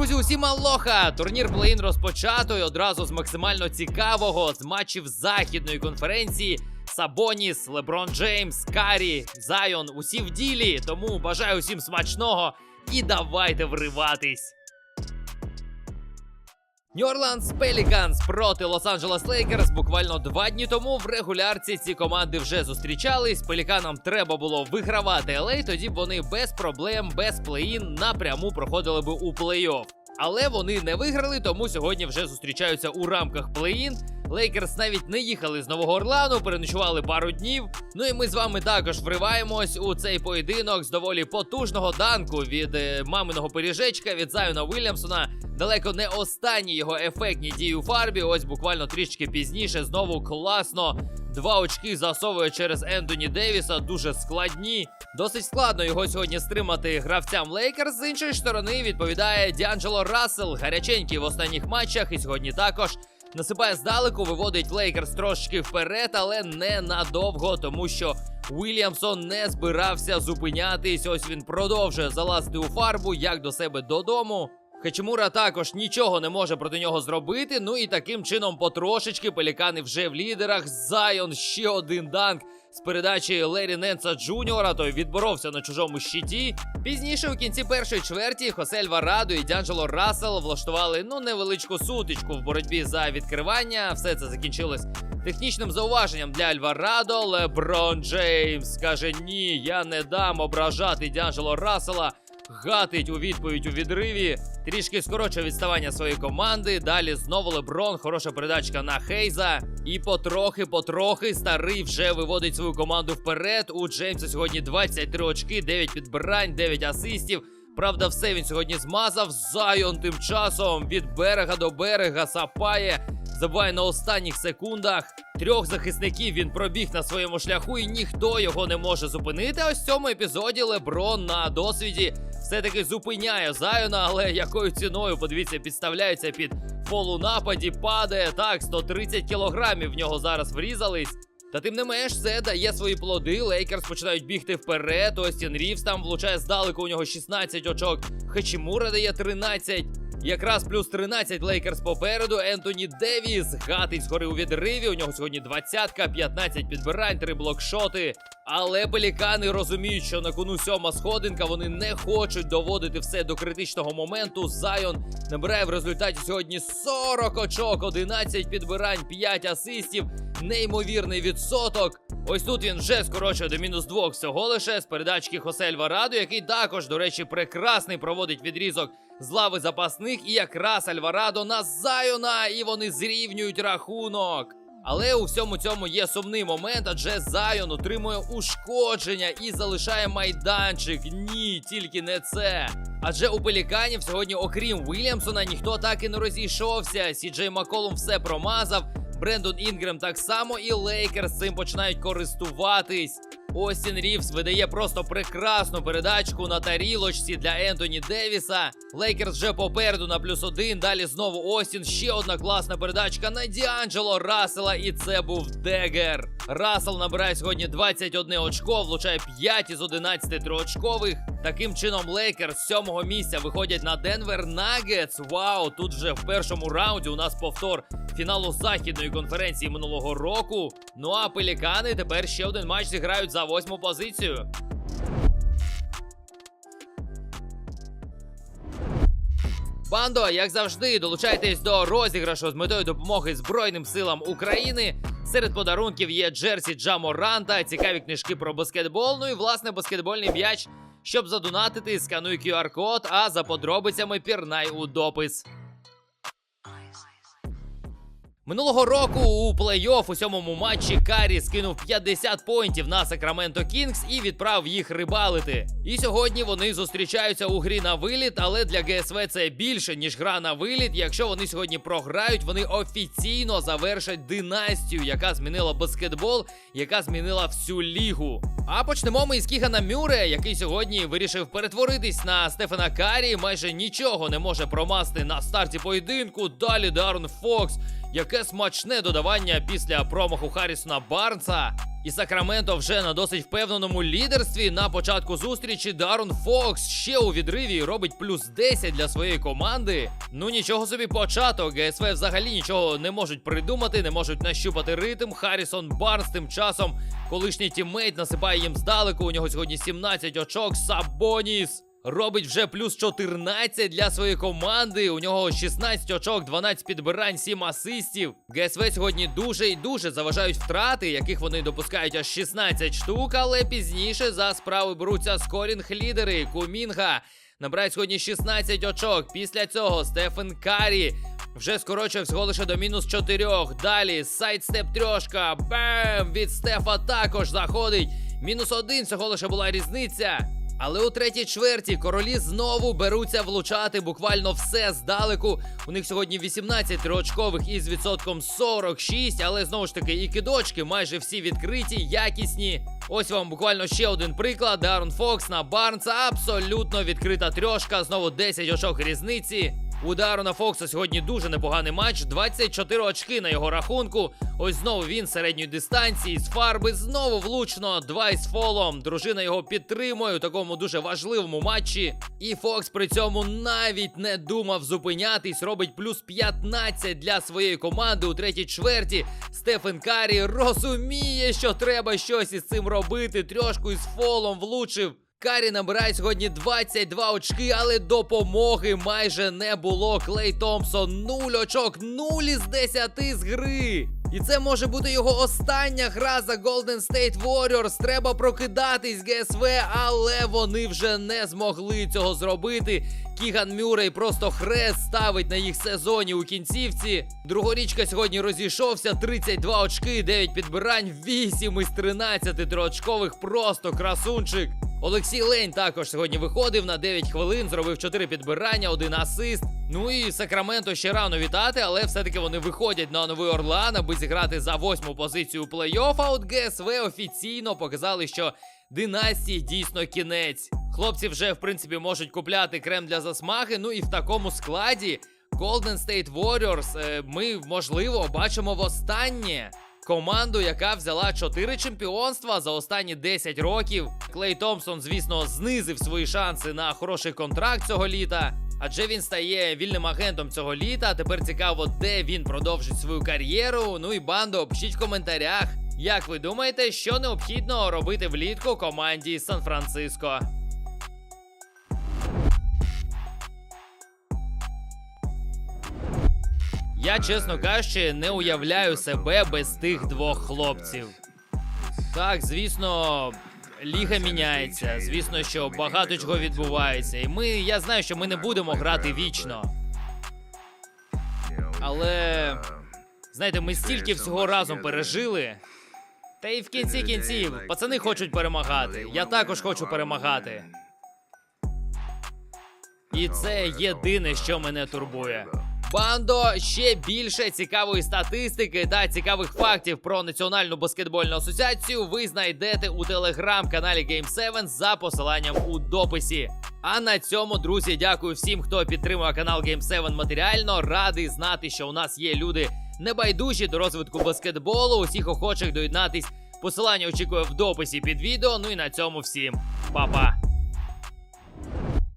Друзі, усім алоха! Турнір плей-ін розпочато і одразу з максимально цікавого з матчів західної конференції. Сабоніс, Леброн Джеймс, Карі, Зайон, усі в ділі. Тому бажаю усім смачного і давайте вриватись. Нью-Орландс Пеліканс проти Лос-Анджелес Лейкерс буквально два дні тому в регулярці ці команди вже зустрічались. Пеліканам треба було вигравати LA, тоді б вони без проблем, без плей-ін напряму проходили би у плей-офф. Але вони не виграли, тому сьогодні вже зустрічаються у рамках плей-ін. Лейкерс навіть не їхали з Нового Орлану, переночували пару днів. Ну і ми з вами також вриваємось у цей поєдинок з доволі потужного данку від е, маминого пиріжечка від Зайона Вільямсона. Далеко не останні його ефектні дії у фарбі. Ось буквально трішки пізніше знову класно. Два очки засовує через Ентоні Девіса, дуже складні. Досить складно його сьогодні стримати гравцям Лейкерс. З іншої сторони відповідає Діанджело Рассел, гаряченький в останніх матчах, і сьогодні також насипає здалеку, виводить Лейкерс трошки вперед, але не надовго, тому що Уільямсон не збирався зупинятись. Ось він продовжує залазити у фарбу, як до себе додому. Хачимура також нічого не може проти нього зробити. Ну і таким чином, потрошечки, пелікани вже в лідерах. Зайон ще один данк з передачі Лері Ненса Джуніора. Той відборовся на чужому щиті. Пізніше у кінці першої чверті Хосель Варадо і Дянджело Рассел влаштували ну невеличку сутичку в боротьбі за відкривання. Все це закінчилось технічним зауваженням для Альварадо. Леброн Джеймс каже: Ні, я не дам ображати Дянджело Рассела. Гатить у відповідь у відриві. Трішки скорочує відставання своєї команди. Далі знову Леброн, хороша передачка на Хейза. І потрохи-потрохи старий вже виводить свою команду вперед. У Джеймса сьогодні 23 очки, 9 підбирань, 9 асистів. Правда, все він сьогодні змазав. Зайон тим часом від берега до берега сапає. Забуває на останніх секундах. Трьох захисників він пробіг на своєму шляху, і ніхто його не може зупинити. Ось в цьому епізоді Леброн на досвіді все-таки зупиняє Зайона, але якою ціною, подивіться, підставляється під полунападі, падає. Так, 130 кілограмів в нього зараз врізались. Та тим не менш, це дає свої плоди. Лейкерс починають бігти вперед. Остін Рівс там влучає здалеку. У нього 16 очок. Хачімура дає 13. Якраз плюс 13 Лейкерс попереду. Ентоні Девіс гатить згори у відриві. У нього сьогодні 20-ка, 15 підбирань, 3 блокшоти. Але пелікани розуміють, що на кону сьома сходинка вони не хочуть доводити все до критичного моменту. Зайон набирає в результаті сьогодні 40 очок, 11 підбирань, 5 асистів. Неймовірний відсоток. Ось тут він вже скорочує до мінус двох всього лише з передачки Хосель Вараду, який також, до речі, прекрасний проводить відрізок з лави запасних. І якраз Альварадо на Зайона, і вони зрівнюють рахунок. Але у всьому цьому є сумний момент, адже Зайон отримує ушкодження і залишає майданчик. Ні, тільки не це. Адже у пеліканів сьогодні, окрім Вільямсона, ніхто так і не розійшовся. Сіджей Маколум все промазав. Брендон Інгрем так само, і Лейкерс цим починають користуватись. Остін Рівс видає просто прекрасну передачку на тарілочці для Ентоні Девіса. Лейкерс вже попереду на плюс один. Далі знову Остін. Ще одна класна передачка на Діанджело Расела. І це був Дегер. Расел набирає сьогодні 21 очко, влучає 5 із 11 триочкових. Таким чином, Лейкерс з сьомого місця виходять на Денвер Нагетс. Вау, тут вже в першому раунді у нас повтор фіналу західної конференції минулого року. Ну а пелікани тепер ще один матч зіграють за восьму позицію. Бандо, як завжди, долучайтесь до розіграшу з метою допомоги Збройним силам України. Серед подарунків є Джерсі Джаморанта, цікаві книжки про баскетбол, ну і власне баскетбольний м'яч. Щоб задонатити, скануй QR-код, а за подробицями пірнай у допис. Минулого року у плей-офф у сьомому матчі Карі скинув 50 поінтів на Сакраменто Кінгс і відправив їх рибалити. І сьогодні вони зустрічаються у грі на виліт, але для ГСВ це більше ніж гра на виліт. Якщо вони сьогодні програють, вони офіційно завершать династію, яка змінила баскетбол, яка змінила всю лігу. А почнемо ми із Кігана Мюре, який сьогодні вирішив перетворитись на Стефана Карі. Майже нічого не може промасти на старті поєдинку. Далі Дарон Фокс. Яке смачне додавання після промаху Харрісона Барнса. І Сакраменто вже на досить впевненому лідерстві на початку зустрічі Дарон Фокс ще у відриві робить плюс 10 для своєї команди. Ну нічого собі початок. ГСВ взагалі нічого не можуть придумати, не можуть нащупати ритм. Харрісон Барнс тим часом, колишній тіммейт, насипає їм здалеку. У нього сьогодні 17 очок. Сабоніс. Робить вже плюс 14 для своєї команди. У нього 16 очок, 12 підбирань, 7 асистів. ГСВ сьогодні дуже і дуже заважають втрати, яких вони допускають аж 16 штук, але пізніше за справи беруться скорінг-лідери Кумінга. Набирають сьогодні 16 очок. Після цього Стефен Карі вже скорочує всього лише до мінус 4. Далі сайдстеп трьошка. Бем! Від Стефа також заходить. Мінус один всього лише була різниця. Але у третій чверті королі знову беруться влучати буквально все здалеку. У них сьогодні 18 триочкових із відсотком 46, але знову ж таки і кидочки майже всі відкриті, якісні. Ось вам буквально ще один приклад. Дарон Фокс на Барнса. Абсолютно відкрита трьошка. Знову 10 очок різниці. У Дарона Фокса сьогодні дуже непоганий матч. 24 очки на його рахунку. Ось знову він середньої дистанції з фарби. Знову влучно. Два із фолом. Дружина його підтримує у такому дуже важливому матчі. І Фокс при цьому навіть не думав зупинятись. Робить плюс 15 для своєї команди у третій чверті. Стефен Карі розуміє, що треба щось із цим робити. Трьошку із фолом влучив. Карі набирає сьогодні 22 очки, але допомоги майже не було. Клей Томпсон 0 очок, 0 із 10 з гри. І це може бути його остання гра за Golden State Warriors. Треба прокидатись ГСВ, але вони вже не змогли цього зробити. Кіган Мюррей просто хрест ставить на їх сезоні у кінцівці. Другорічка сьогодні розійшовся 32 очки, 9 підбирань, 8 із 13 триочкових, просто красунчик. Олексій Лень також сьогодні виходив на 9 хвилин, зробив 4 підбирання, один асист. Ну і Сакраменто ще рано вітати, але все-таки вони виходять на новий Орлан, аби зіграти за восьму позицію плей-офф. А от ГСВ офіційно показали, що династії дійсно кінець. Хлопці вже в принципі можуть купляти крем для засмаги. Ну і в такому складі Golden State Warriors е, ми можливо бачимо востаннє. Команду, яка взяла 4 чемпіонства за останні 10 років. Клей Томпсон, звісно, знизив свої шанси на хороший контракт цього літа. Адже він стає вільним агентом цього літа. Тепер цікаво, де він продовжить свою кар'єру. Ну і бандо, пишіть в коментарях. Як ви думаєте, що необхідно робити влітку команді Сан-Франциско? Я, чесно кажучи, не уявляю себе без тих двох хлопців. Так, звісно, ліга міняється. Звісно, що багато чого відбувається. І ми, я знаю, що ми не будемо грати вічно. Але знаєте, ми стільки всього разом пережили. Та й в кінці кінців пацани хочуть перемагати. Я також хочу перемагати. І це єдине, що мене турбує. Бандо ще більше цікавої статистики та цікавих фактів про національну баскетбольну асоціацію ви знайдете у телеграм-каналі Game7 за посиланням у дописі. А на цьому, друзі, дякую всім, хто підтримує канал Game7 матеріально. Радий знати, що у нас є люди небайдужі до розвитку баскетболу. Усіх охочих доєднатись. Посилання очікую в дописі під відео. Ну і на цьому всім па-па.